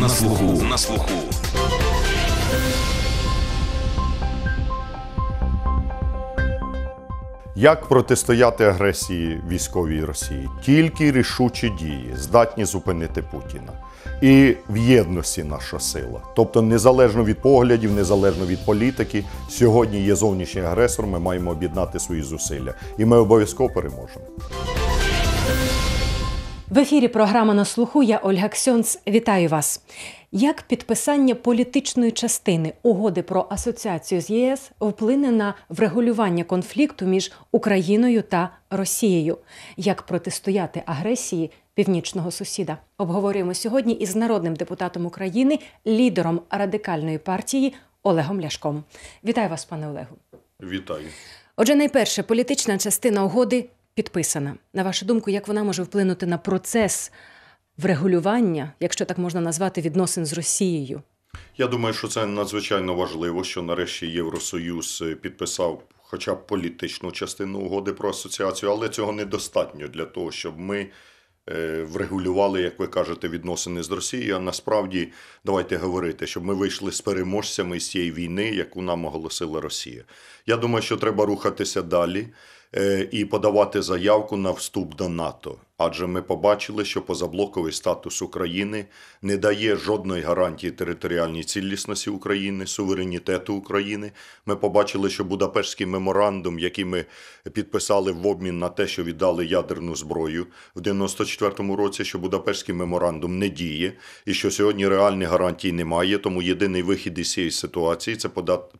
на слуху. На слуху. Як протистояти агресії військовій Росії? Тільки рішучі дії здатні зупинити Путіна. І в єдності наша сила. Тобто, незалежно від поглядів, незалежно від політики, сьогодні є зовнішній агресор. Ми маємо об'єднати свої зусилля, і ми обов'язково переможемо. В ефірі програма на слуху. Я Ольга Ксьонц. Вітаю вас. Як підписання політичної частини угоди про асоціацію з ЄС вплине на врегулювання конфлікту між Україною та Росією? Як протистояти агресії північного сусіда? Обговорюємо сьогодні із народним депутатом України, лідером радикальної партії Олегом Ляшком. Вітаю вас, пане Олегу. Вітаю. Отже, найперше, політична частина угоди підписана. На вашу думку, як вона може вплинути на процес врегулювання, якщо так можна назвати, відносин з Росією? Я думаю, що це надзвичайно важливо, що нарешті Євросоюз підписав хоча б політичну частину угоди про асоціацію, але цього недостатньо для того, щоб ми е, врегулювали, як ви кажете, відносини з Росією. А насправді давайте говорити, щоб ми вийшли з переможцями з цієї війни, яку нам оголосила Росія. Я думаю, що треба рухатися далі е, і подавати заявку на вступ до НАТО. Адже ми побачили, що позаблоковий статус України не дає жодної гарантії територіальній цілісності України, суверенітету України. Ми побачили, що Будапештський меморандум, який ми підписали в обмін на те, що віддали ядерну зброю в 94-му році, що Будапештський меморандум не діє, і що сьогодні реальних гарантій немає. Тому єдиний вихід із цієї ситуації це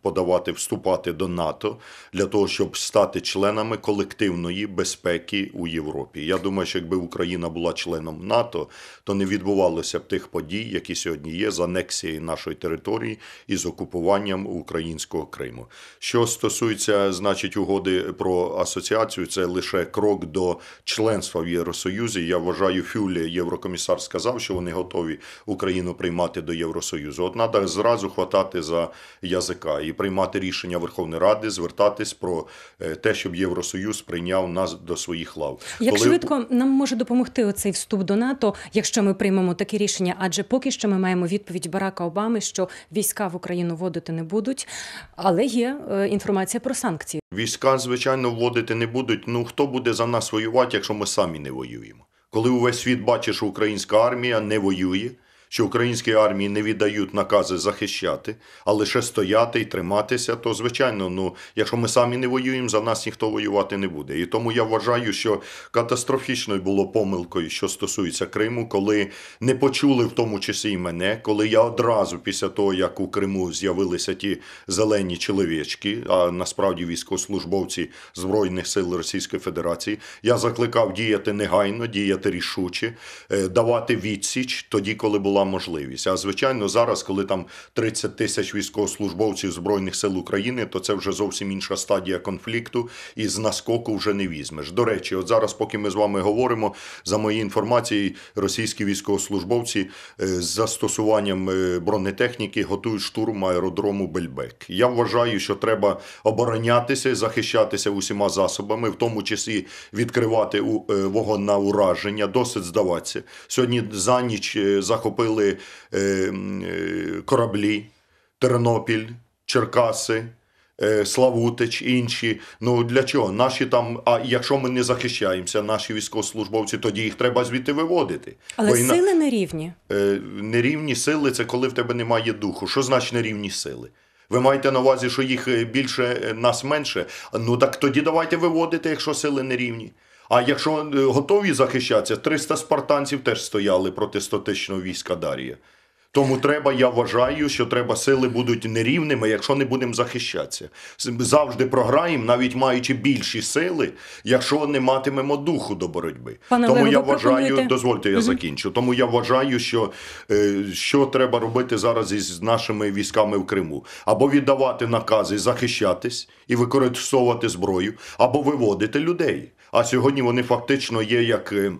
подавати, вступати до НАТО для того, щоб стати членами колективної безпеки у Європі. Я думаю, що якби Україна була членом НАТО, то не відбувалося б тих подій, які сьогодні є з анексією нашої території і з окупуванням українського Криму. Що стосується, значить, угоди про асоціацію, це лише крок до членства в Євросоюзі. Я вважаю, Фюлі, єврокомісар, сказав, що вони готові Україну приймати до Євросоюзу. От треба зразу хватати за язика і приймати рішення Верховної Ради, звертатись про е, те, щоб Євросоюз прийняв нас до своїх лав. Як Коли... швидко нам може допомогти оцей вступ до НАТО, якщо ми приймемо таке рішення? Адже поки що ми маємо відповідь Барака Обами, що війська в Україну вводити не будуть, але є е, інформація про санкції. Війська, звичайно, вводити не будуть. Ну хто буде за нас воювати, якщо ми самі не воюємо? Коли увесь світ бачить, що українська армія не воює що українській армії не віддають накази захищати, а лише стояти і триматися, то звичайно, ну якщо ми самі не воюємо, за нас ніхто воювати не буде. І тому я вважаю, що катастрофічною було помилкою, що стосується Криму, коли не почули в тому числі і мене, коли я одразу після того, як у Криму з'явилися ті зелені чоловічки, а насправді військовослужбовці Збройних сил Російської Федерації, я закликав діяти негайно, діяти рішуче, е, давати відсіч тоді, коли була можливість. А звичайно, зараз, коли там 30 тисяч військовослужбовців збройних сил України, то це вже зовсім інша стадія конфлікту, і з наскоку вже не візьмеш. До речі, от зараз, поки ми з вами говоримо, за моєю інформацією, російські військовослужбовці е, з застосуванням е, бронетехніки готують штурм аеродрому Бельбек. Я вважаю, що треба оборонятися, захищатися усіма засобами, в тому числі відкривати е, вогонь на ураження, досить здаватися. Сьогодні за ніч захопили захопили е, е, кораблі, Тернопіль, Черкаси. Е, Славутич, інші. Ну для чого? Наші там, а якщо ми не захищаємося, наші військовослужбовці, тоді їх треба звідти виводити. Але Бо сили не рівні. Е, нерівні сили це коли в тебе немає духу. Що значить нерівні сили? Ви маєте на увазі, що їх більше, нас менше. Ну так тоді давайте виводити, якщо сили нерівні. А якщо е, готові захищатися, 300 спартанців теж стояли проти 100-тисячного війська Дарія. Тому треба, я вважаю, що треба сили будуть нерівними, якщо не будемо захищатися. Завжди програємо, навіть маючи більші сили, якщо не матимемо духу до боротьби. Пане Тому Олегу, я вважаю, пропонуєте... дозвольте, я угу. закінчу. Тому я вважаю, що е, що треба робити зараз із нашими військами в Криму, або віддавати накази, захищатись і використовувати зброю, або виводити людей. А сьогодні вони фактично є як. Е,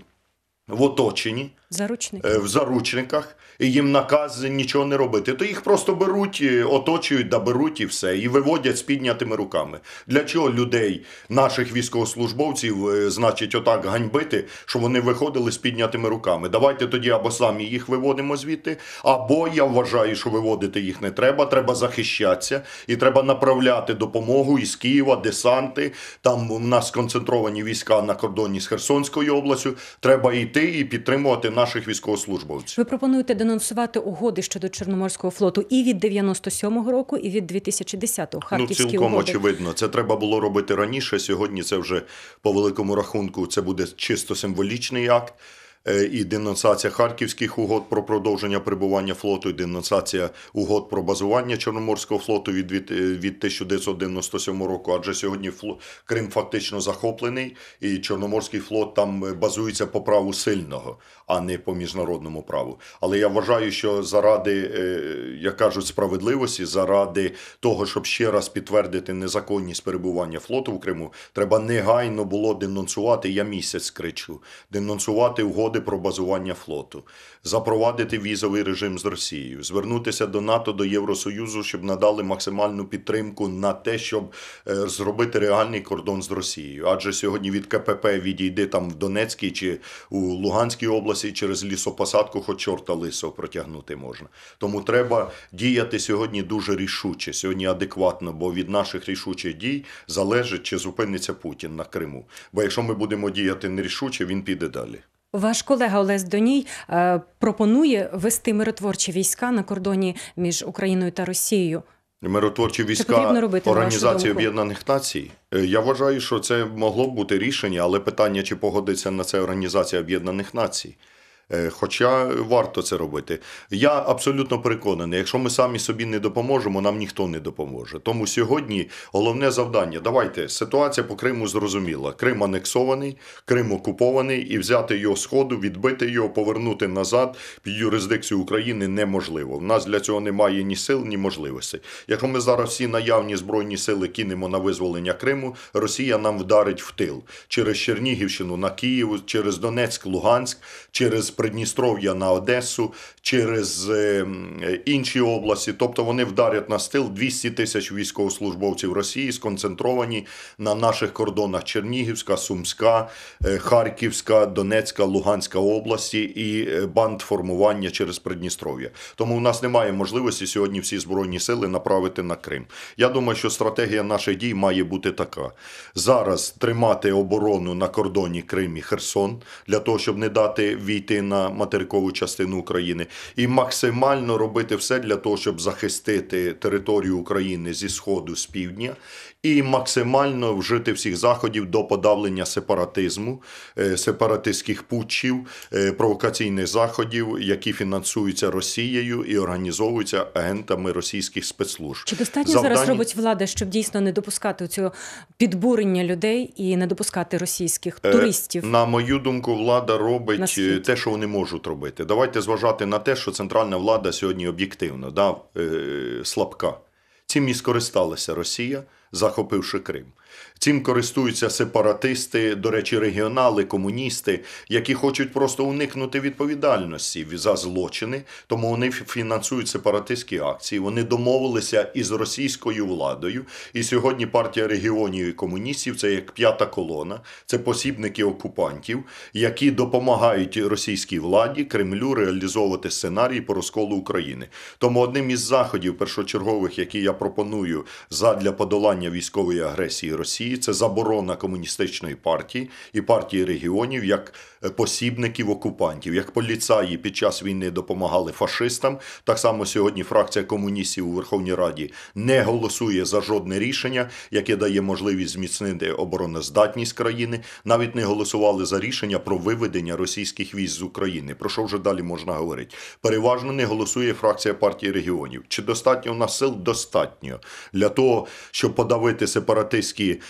в оточенні, Заручники. е, в заручниках, і їм наказ нічого не робити, то їх просто беруть, е, оточують, да беруть і все, і виводять з піднятими руками. Для чого людей, наших військовослужбовців, е, значить, отак ганьбити, що вони виходили з піднятими руками? Давайте тоді або самі їх виводимо звідти, або я вважаю, що виводити їх не треба, треба захищатися, і треба направляти допомогу із Києва, десанти. Там у нас сконцентровані війська на кордоні з Херсонською областю. Треба йти і підтримувати наших військовослужбовців. Ви пропонуєте денонсувати угоди щодо Чорноморського флоту і від 97-го року, і від 2010-го. Ну, Харківські цілком угоди. очевидно. Це треба було робити раніше. Сьогодні це вже по великому рахунку це буде чисто символічний акт. Е, І денонсація харківських угод про продовження перебування флоту, і денонсація угод про базування Чорноморського флоту від, від, е, від 1997 року. Адже сьогодні фло- Крим фактично захоплений, і Чорноморський флот там е, базується по праву сильного, а не по міжнародному праву. Але я вважаю, що заради, як кажуть, справедливості, заради того, щоб ще раз підтвердити незаконність перебування флоту в Криму, треба негайно було денонсувати. Я місяць кричу: денонсувати угоди про базування флоту, запровадити візовий режим з Росією, звернутися до НАТО, до Євросоюзу, щоб надали максимальну підтримку на те, щоб е, зробити реальний кордон з Росією. Адже сьогодні від КПП відійди там в Донецькій чи у Луганській області через лісопосадку, хоч чорта лисого протягнути можна. Тому треба діяти сьогодні дуже рішуче, сьогодні адекватно, бо від наших рішучих дій залежить, чи зупиниться Путін на Криму. Бо якщо ми будемо діяти нерішуче, він піде далі. Ваш колега Олесь Доній е, пропонує вести миротворчі війська на кордоні між Україною та Росією. Миротворчі війська робити, Організації? Об'єднаних Націй. Е, Я вважаю, що це могло б бути рішення, але питання, чи погодиться на це Організація Об'єднаних Націй. Е, Хоча варто це робити. Я абсолютно переконаний, якщо ми самі собі не допоможемо, нам ніхто не допоможе. Тому сьогодні головне завдання. Давайте ситуація по Криму зрозуміла. Крим анексований, Крим окупований, і взяти його з ходу, відбити його, повернути назад під юрисдикцію України неможливо. В нас для цього немає ні сил, ні можливостей. Якщо ми зараз всі наявні збройні сили кинемо на визволення Криму, Росія нам вдарить в тил через Чернігівщину на Київ, через Донецьк, Луганськ, через Придністров'я на Одесу, через е, інші області. Тобто вони вдарять на стил 200 тисяч військовослужбовців Росії сконцентровані на наших кордонах Чернігівська, Сумська, е, Харківська, Донецька, Луганська області і е, банд формування через Придністров'я. Тому у нас немає можливості сьогодні всі збройні сили направити на Крим. Я думаю, що стратегія наших дій має бути така: зараз тримати оборону на кордоні Крим і Херсон для того, щоб не дати війти на материкову частину України, і максимально робити все для того, щоб захистити територію України зі сходу, з півдня, і максимально вжити всіх заходів до подавлення сепаратизму, е, сепаратистських путчів, е, провокаційних заходів, які фінансуються Росією і організовуються агентами російських спецслужб. Чи достатньо Завдання- зараз робить влада, щоб дійсно не допускати цього підбурення людей і не допускати російських Е, туристів? На мою думку, влада робить те, що вони можуть робити. Давайте зважати на те, що центральна влада сьогодні об'єктивно да, слабка. Цим і скористалася Росія, захопивши Крим. Цим користуються сепаратисти, до речі, регіонали, комуністи, які хочуть просто уникнути відповідальності за злочини, тому вони фінансують сепаратистські акції. Вони домовилися із російською владою. І сьогодні партія регіонів і комуністів це як п'ята колона, це посібники окупантів, які допомагають російській владі Кремлю реалізовувати сценарій по розколу України. Тому одним із заходів першочергових, які я пропоную задля подолання військової агресії Росії, це заборона комуністичної партії і партії регіонів як е, посібників окупантів, як поліцаї під час війни допомагали фашистам. Так само сьогодні фракція комуністів у Верховній Раді не голосує за жодне рішення, яке дає можливість зміцнити обороноздатність країни. Навіть не голосували за рішення про виведення російських військ з України. Про що вже далі можна говорити? Переважно не голосує фракція партії регіонів. Чи достатньо у нас сил? Достатньо для того, щоб подавити сепаратистські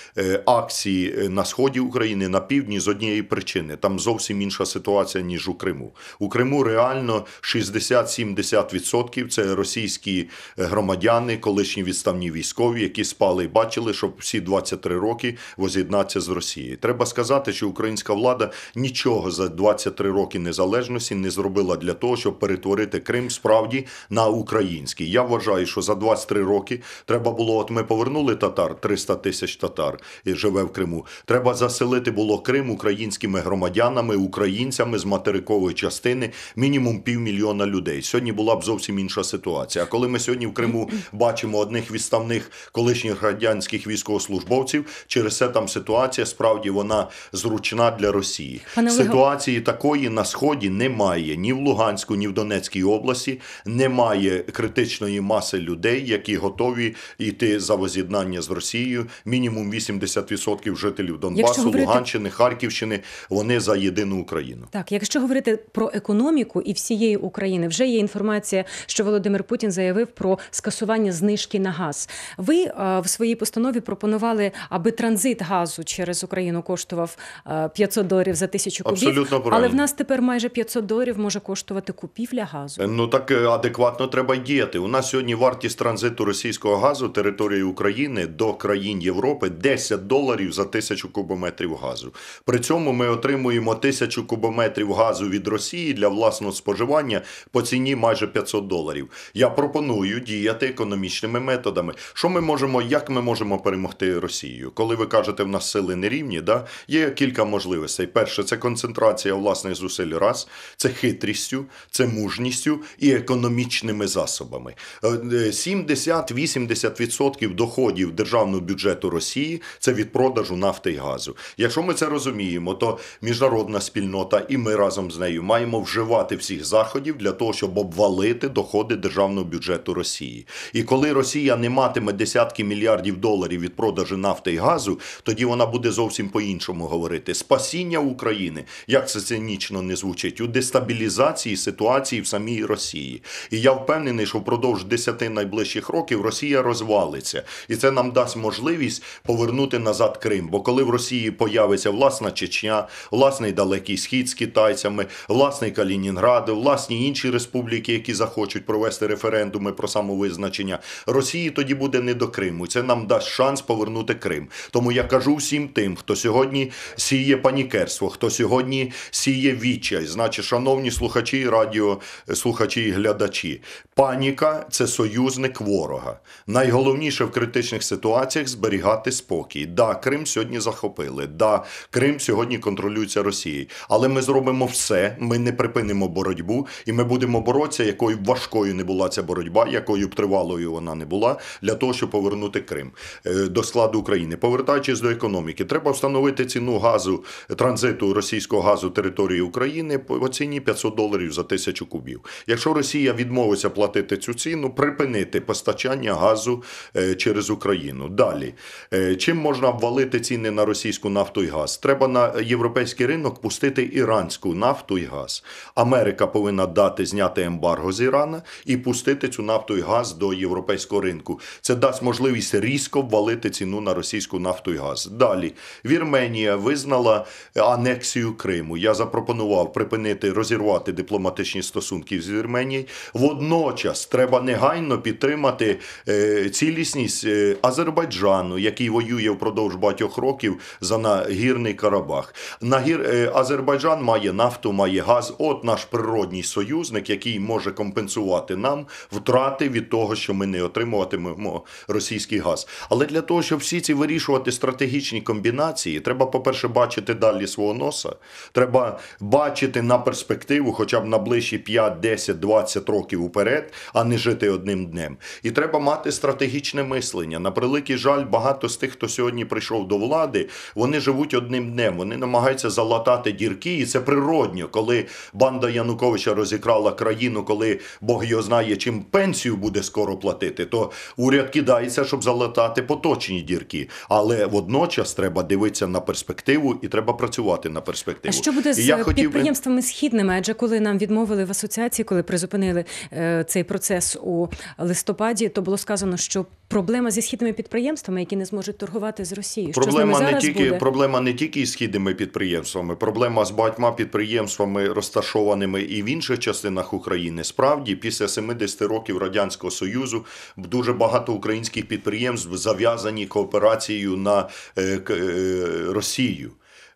акції е, на сході України, на півдні з однієї причини. Там зовсім інша ситуація, ніж у Криму. У Криму реально 60-70% це російські е, громадяни, колишні відставні військові, які спали і бачили, що всі 23 роки воз'єднатися з Росією. Треба сказати, що українська влада нічого за 23 роки незалежності не зробила для того, щоб перетворити Крим справді на український. Я вважаю, що за 23 роки треба було, от ми повернули татар, 300 тисяч татар і живе в Криму. Треба заселити було Крим українськими громадянами, українцями з материкової частини, мінімум півмільйона людей. Сьогодні була б зовсім інша ситуація. А коли ми сьогодні в Криму бачимо одних відставних колишніх радянських військовослужбовців, через це там ситуація справді вона зручна для Росії. Пане Ситуації такої на сході немає ні в Луганську, ні в Донецькій області. Немає критичної маси людей, які готові йти за воз'єднання з Росією. Мінімум 80% жителів Донбасу, говорити- Луганщини, Харківщини. Вони за єдину Україну. Так, якщо говорити про економіку і всієї України, вже є інформація, що Володимир Путін заявив про скасування знижки на газ. Ви е, в своїй постанові пропонували, аби транзит газу через Україну коштував е, 500 доларів за тисячу кубів. Абсолютно правильно. Але в нас тепер майже 500 доларів може коштувати купівля газу. Ну так е, адекватно треба діяти. У нас сьогодні вартість транзиту російського газу території України до країн Європи 10 доларів за тисячу кубометрів газу. При цьому ми отримуємо тисячу кубометрів газу від Росії для власного споживання по ціні майже 500 доларів. Я пропоную діяти економічними методами. Що ми можемо, як ми можемо перемогти Росію? Коли ви кажете, в нас сили нерівні, да? є кілька можливостей. Перше, це концентрація власних зусиль раз, це хитрістю, це мужністю і економічними засобами. Е, е, 70-80% доходів державного бюджету Росії це від продажу нафти і газу. Якщо ми це розуміємо, то міжнародна спільнота і ми разом з нею маємо вживати всіх заходів для того, щоб обвалити доходи державного бюджету Росії. І коли Росія не матиме десятки мільярдів доларів від продажу нафти і газу, тоді вона буде зовсім по-іншому говорити. Спасіння України, як це цинічно не звучить, у дестабілізації ситуації в самій Росії. І я впевнений, що впродовж 10 найближчих років Росія розвалиться, і це нам дасть можливість повернути назад Крим. Бо коли в Росії появиться власна Чечня, власний далекий схід з китайцями, власний Калінінград, власні інші республіки, які захочуть провести референдуми про самовизначення, Росії тоді буде не до Криму. Це нам дасть шанс повернути Крим. Тому я кажу всім тим, хто сьогодні сіє панікерство, хто сьогодні сіє відчай. Значить, шановні слухачі, радіослухачі і глядачі, паніка це союзник ворога. Найголовніше в критичних ситуаціях зберігати спокій. Да, Крим сьогодні захопили. Да, Крим сьогодні контролюється Росією. Але ми зробимо все, ми не припинимо боротьбу, і ми будемо боротися, якою б важкою не була ця боротьба, якою б тривалою вона не була, для того, щоб повернути Крим е, до складу України. Повертаючись до економіки, треба встановити ціну газу транзиту російського газу території України по ціні 500 доларів за тисячу кубів. Якщо Росія відмовиться платити цю ціну, припинити постачання газу е, через Україну. Далі, Е, чим можна обвалити ціни на російську нафту і газ? Треба на європейський ринок пустити іранську нафту і газ. Америка повинна дати зняти ембарго з Ірана і пустити цю нафту і газ до європейського ринку. Це дасть можливість різко ввалити ціну на російську нафту і газ. Далі Вірменія визнала анексію Криму. Я запропонував припинити розірвати дипломатичні стосунки з Вірменією. Водночас треба негайно підтримати е, цілісність е, Азербайджану, який воює впродовж багатьох років за нагірний Карабах. Нагір е, Азербайджан має нафту, має газ. От наш природній союзник, який може компенсувати нам втрати від того, що ми не отримуватимемо російський газ. Але для того, щоб всі ці вирішувати стратегічні комбінації, треба, по-перше, бачити далі свого носа. Треба бачити на перспективу, хоча б на ближчі 5, 10, 20 років уперед, а не жити одним днем. І треба мати стратегічне мислення. На превеликий жаль, багато з тих, хто сьогодні прийшов до влади, вони живуть одним днем. Вони намагаються залатати дірки, і це природньо, коли банда Януковича розікрала країну, коли Бог його знає, чим пенсію буде скоро платити, то уряд кидається, щоб залатати поточні дірки. Але водночас треба дивитися на перспективу і треба працювати на А що буде І з я хотів підприємствами східними? Адже коли нам відмовили в асоціації, коли призупинили е, цей процес у листопаді, то було сказано, що проблема зі східними підприємствами, які не зможуть торгувати з Росією. Що Проблема не зараз тільки буде? проблема не тільки із східними підприємствами, проблема з багатьма підприємствами, розташованими і в інших частинах України. Справді, після 70 років радянського союзу дуже багато українських підприємств зав'язані кооперацією на е, е, Росію.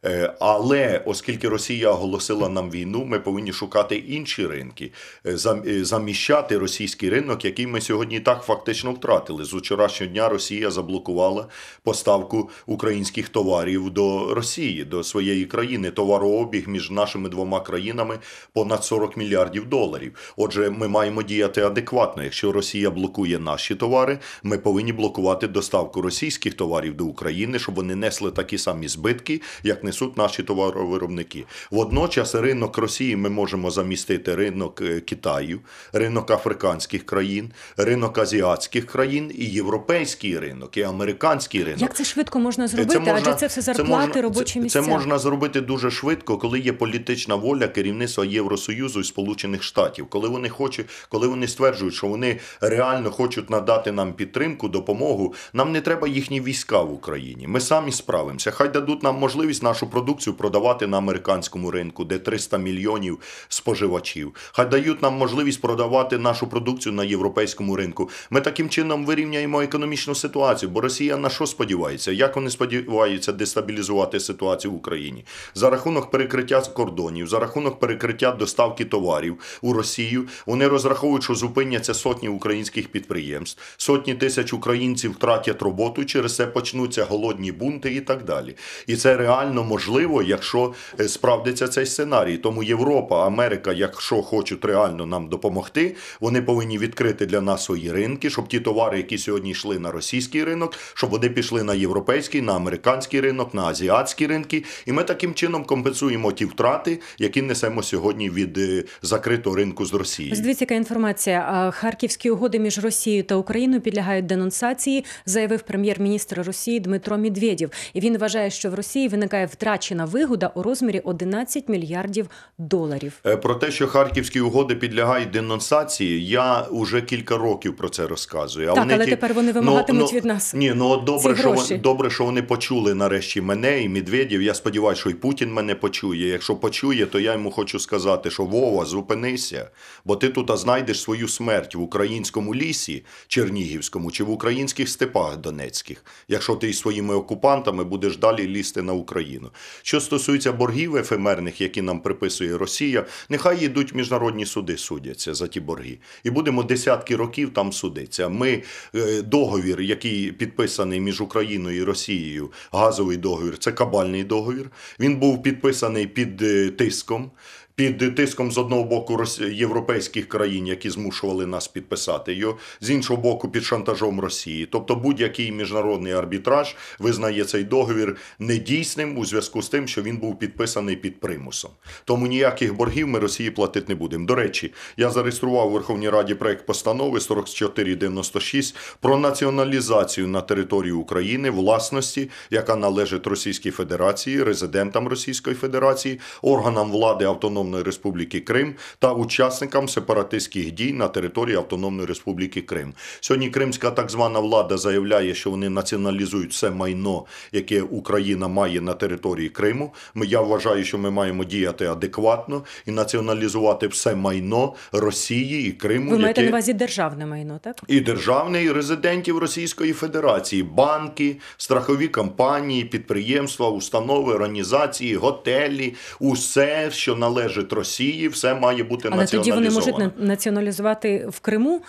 Е, Але оскільки Росія оголосила нам війну, ми повинні шукати інші ринки, е, е, заміщати російський ринок, який ми сьогодні так фактично втратили. З вчорашнього дня Росія заблокувала поставку українських товарів до Росії, до своєї країни. Товарообіг між нашими двома країнами понад 40 мільярдів доларів. Отже, ми маємо діяти адекватно. Якщо Росія блокує наші товари, ми повинні блокувати доставку російських товарів до України, щоб вони несли такі самі збитки, як несуть наші товаровиробники. Водночас ринок Росії ми можемо замістити ринок е, Китаю, ринок африканських країн, ринок азіатських країн і європейський ринок, і американський ринок. Як це швидко можна зробити? Адже це все зарплати, можна- робочі це, місця. Це можна зробити дуже швидко, коли є політична воля керівництва Євросоюзу і Сполучених Штатів. Коли вони хочуть, коли вони стверджують, що вони реально хочуть надати нам підтримку, допомогу. Нам не треба їхні війська в Україні. Ми самі справимося. Хай дадуть нам можливість нашу продукцію продавати на американському ринку, де 300 мільйонів споживачів. Хай дають нам можливість продавати нашу продукцію на європейському ринку. Ми таким чином вирівняємо економічну ситуацію. Бо Росія на що сподівається? Як вони сподіваються дестабілізувати ситуацію в Україні? За рахунок перекриття кордонів, за рахунок перекриття доставки товарів у Росію. Вони розраховують, що зупиняться сотні українських підприємств, сотні тисяч українців втратять роботу, через це почнуться голодні бунти і так далі. І це реально можливо, якщо е, справдиться цей сценарій. Тому Європа, Америка, якщо хочуть реально нам допомогти, вони повинні відкрити для нас свої ринки, щоб ті товари, які сьогодні йшли на російський ринок, щоб вони пішли на європейський, на американський ринок, на азіатські ринки. І ми таким чином компенсуємо ті втрати, які несемо сьогодні від е, закритого ринку з Росії. Дивіться, яка інформація. Харківські угоди між Росією та Україною підлягають денонсації, заявив прем'єр-міністр Росії Дмитро Медведєв. І він вважає, що в Росії виникає втрачена вигода у розмірі 11 мільярдів доларів. Е, Про те, що харківські угоди підлягають денонсації, я уже кілька років про це розказую. А Так, але ті- тепер вони вимагатимуть від нас Ні, ну от добре, що гроші. вони, добре, що вони почули нарешті мене і Медведєв. Я сподіваюся, що і Путін мене почує. Якщо почує, то я йому хочу сказати, що Вова, зупинися, бо ти тут знайдеш свою смерть в українському лісі Чернігівському чи в українських степах Донецьких, якщо ти із своїми окупантами будеш далі лізти на Україну. Що стосується боргів ефемерних, які нам приписує Росія, нехай йдуть міжнародні суди судяться за ті борги. І будемо десятки років там судитися. Ми е, договір, який підписаний між Україною і Росією, газовий договір, це кабальний договір. Він був підписаний під е, тиском. Під тиском з одного боку європейських країн, які змушували нас підписати його, з іншого боку, під шантажом Росії. Тобто будь-який міжнародний арбітраж визнає цей договір недійсним у зв'язку з тим, що він був підписаний під примусом. Тому ніяких боргів ми Росії платити не будемо. До речі, я зареєстрував у Верховній Раді проект постанови 4496 про націоналізацію на території України власності, яка належить Російській Федерації, резидентам Російської Федерації, органам влади Автономної Республіки Крим та учасникам сепаратистських дій на території Автономної Республіки Крим. Сьогодні кримська так звана влада заявляє, що вони націоналізують все майно, яке Україна має на території Криму. Я вважаю, що ми маємо діяти адекватно і націоналізувати все майно Росії і Криму, Ви маєте на увазі державне майно, так? і державних і резидентів Російської Федерації, банки, страхові компанії, підприємства, установи, організації, готелі, усе, що належить Росії, все має бути Але тоді вони можуть на- націоналізувати в Криму.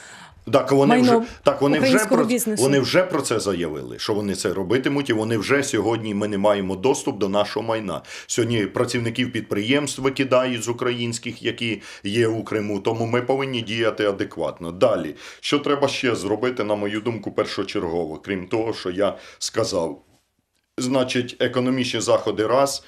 Так вони майно вже так вони вже про бізнесу. вони вже про це заявили, що вони це робитимуть, і вони вже сьогодні ми не маємо доступ до нашого майна. Сьогодні працівників підприємств викидають з українських, які є у Криму. Тому ми повинні діяти адекватно. Далі, що треба ще зробити, на мою думку, першочергово, крім того, що я сказав. Значить, економічні заходи раз,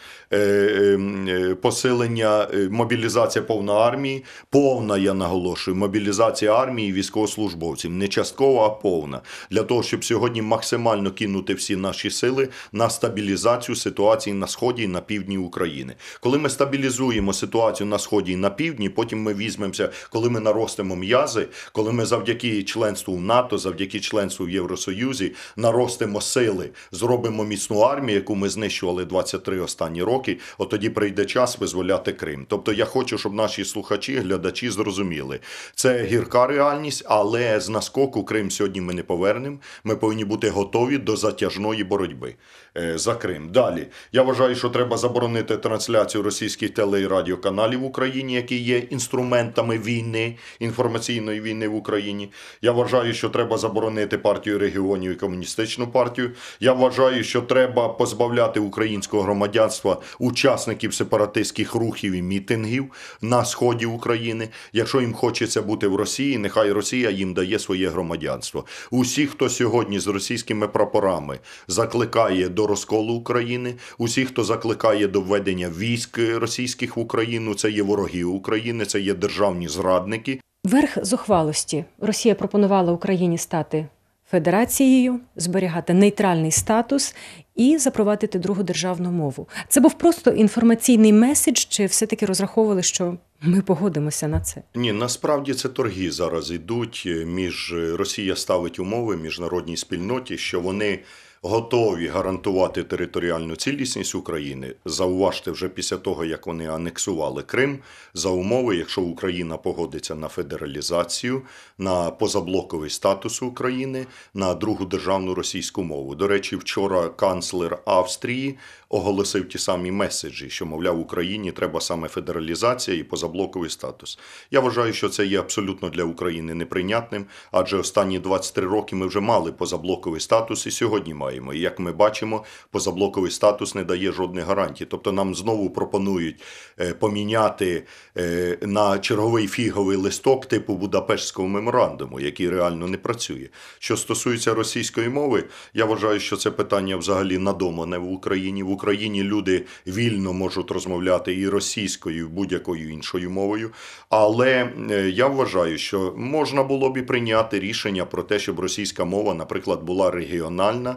посилення е, мобілізація повна армії, повна, я наголошую, мобілізація армії військовослужбовців, не часткова, а повна, для того, щоб сьогодні максимально кинути всі наші сили на стабілізацію ситуації на сході і на півдні України. Коли ми стабілізуємо ситуацію на сході і на півдні, потім ми візьмемося, коли ми наростимо м'язи, коли ми завдяки членству в НАТО, завдяки членству в Євросоюзі наростимо сили, зробимо міцну армію, яку ми знищували 23 останні роки. От тоді прийде час визволяти Крим. Тобто я хочу, щоб наші слухачі, глядачі зрозуміли, це гірка реальність, але з наскоку Крим сьогодні ми не повернемо. Ми повинні бути готові до затяжної боротьби е, за Крим. Далі я вважаю, що треба заборонити трансляцію російських теле і радіоканалів в Україні, які є інструментами війни, інформаційної війни в Україні. Я вважаю, що треба заборонити партію регіонів і комуністичну партію. Я вважаю, що треба позбавляти українського громадянства учасників сепаратистських рухів і мітингів на сході України. Якщо їм хочеться бути в Росії, нехай Росія їм дає своє громадянство. Усі, хто сьогодні з російськими прапорами закликає до розколу України, усі, хто закликає до введення військ російських в Україну, це є вороги України, це є державні зрадники. Верх зухвалості Росія пропонувала Україні стати федерацією, зберігати нейтральний статус і запровадити другу державну мову. Це був просто інформаційний меседж, чи все-таки розраховували, що ми погодимося на це? Ні, насправді це торги зараз йдуть між Росія ставить умови міжнародній спільноті, що вони готові гарантувати територіальну цілісність України. Зауважте вже після того, як вони анексували Крим, за умови, якщо Україна погодиться на федералізацію, на позаблоковий статус України, на другу державну російську мову. До речі, вчора канцлер Австрії оголосив ті самі меседжі, що, мовляв, Україні треба саме федералізація і позаблоковий статус. Я вважаю, що це є абсолютно для України неприйнятним, адже останні 23 роки ми вже мали позаблоковий статус і сьогодні маємо. І як ми бачимо, позаблоковий статус не дає жодних гарантій. Тобто нам знову пропонують е, поміняти е, на черговий фіговий листок типу Будапештського меморандуму, який реально не працює. Що стосується російської мови, я вважаю, що це питання взагалі надомане в Україні. В Україні люди вільно можуть розмовляти і російською, і будь-якою іншою мовою. Але е, я вважаю, що можна було б і прийняти рішення про те, щоб російська мова, наприклад, була регіональна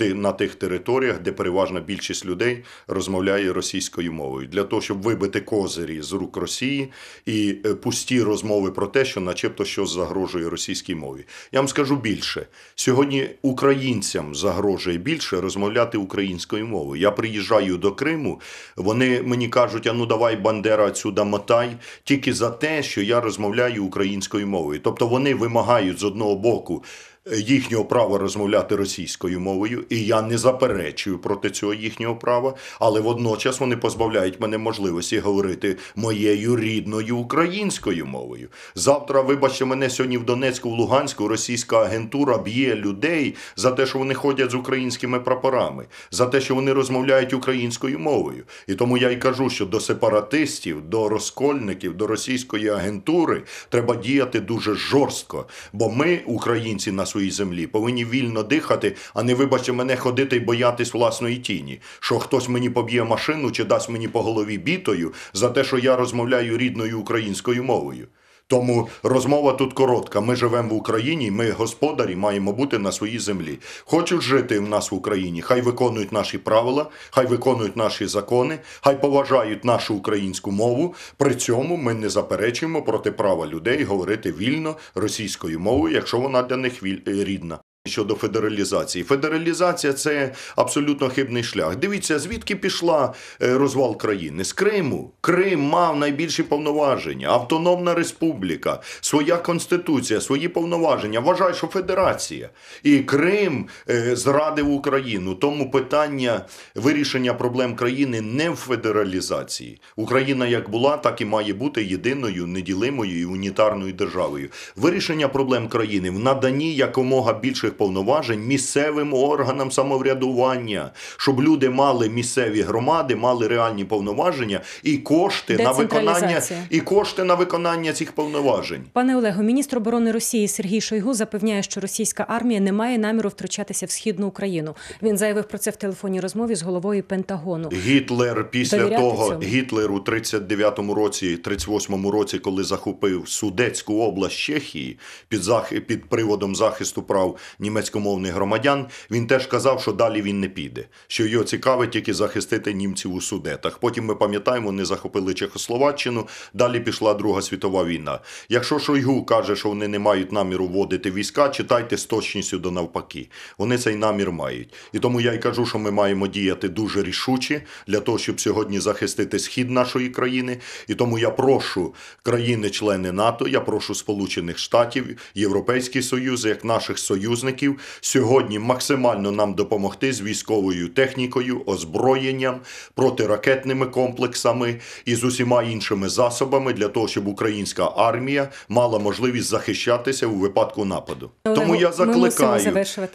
на тих територіях, де переважна більшість людей розмовляє російською мовою, для того, щоб вибити козирі з рук Росії і е, пусті розмови про те, що, начебто, щось загрожує російській мові. Я вам скажу більше: сьогодні українцям загрожує більше розмовляти українською мовою. Я приїжджаю до Криму, вони мені кажуть: а ну давай Бандера отсюда мотай, тільки за те, що я розмовляю українською мовою. Тобто вони вимагають з одного боку. Їхнього права розмовляти російською мовою, і я не заперечую проти цього їхнього права, але водночас вони позбавляють мене можливості говорити моєю рідною українською мовою. Завтра, вибачте мене, сьогодні в Донецьку, в Луганську російська агентура б'є людей за те, що вони ходять з українськими прапорами, за те, що вони розмовляють українською мовою. І тому я й кажу, що до сепаратистів, до розкольників, до російської агентури треба діяти дуже жорстко. Бо ми, українці на своїй землі, повинні вільно дихати, а не, вибачте мене, ходити і боятись власної тіні. Що хтось мені поб'є машину чи дасть мені по голові бітою за те, що я розмовляю рідною українською мовою. Тому розмова тут коротка. Ми живемо в Україні, ми господарі маємо бути на своїй землі. Хочуть жити в нас в Україні, хай виконують наші правила, хай виконують наші закони, хай поважають нашу українську мову. При цьому ми не заперечуємо проти права людей говорити вільно російською мовою, якщо вона для них віль- рідна. Щодо федералізації, федералізація це абсолютно хибний шлях. Дивіться, звідки пішла е, розвал країни з Криму. Крим мав найбільші повноваження, автономна республіка, своя конституція, свої повноваження. Вважаю, що федерація. І Крим е, зрадив Україну. Тому питання вирішення проблем країни не в федералізації. Україна як була, так і має бути єдиною, неділимою і унітарною державою. Вирішення проблем країни в наданні якомога більших цих повноважень місцевим органам самоврядування, щоб люди мали місцеві громади, мали реальні повноваження і кошти на виконання і кошти на виконання цих повноважень. Пане Олегу, міністр оборони Росії Сергій Шойгу запевняє, що російська армія не має наміру втручатися в східну Україну. Він заявив про це в телефонній розмові з головою Пентагону. Гітлер після Довіряти того, цьому? Гітлер у 39-му році, 38-му році, коли захопив Судецьку область Чехії під, зах... під приводом захисту прав німецькомовних громадян, він теж казав, що далі він не піде, що його цікавить тільки захистити німців у Судетах. Потім ми пам'ятаємо, вони захопили Чехословаччину, далі пішла Друга світова війна. Якщо Шойгу каже, що вони не мають наміру вводити війська, читайте з точністю до навпаки. Вони цей намір мають. І тому я й кажу, що ми маємо діяти дуже рішуче для того, щоб сьогодні захистити схід нашої країни. І тому я прошу країни-члени НАТО, я прошу Сполучених Штатів, Європейський Союз, як наших союзників, сьогодні максимально нам допомогти з військовою технікою, озброєнням, протиракетними комплексами і з усіма іншими засобами для того, щоб українська армія мала можливість захищатися у випадку нападу. Олегу, Тому я закликаю,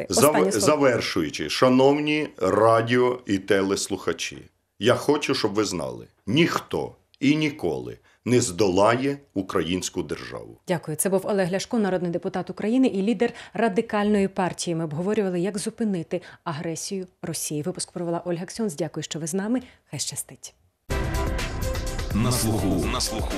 зав- завершуючи, шановні радіо і телеслухачі, я хочу, щоб ви знали, ніхто і ніколи не здолає українську державу. Дякую. Це був Олег Ляшко, народний депутат України і лідер радикальної партії. Ми обговорювали, як зупинити агресію Росії. Випуск провела Ольга Ксьонс. Дякую, що ви з нами. Хай щастить. На слуху. На слуху.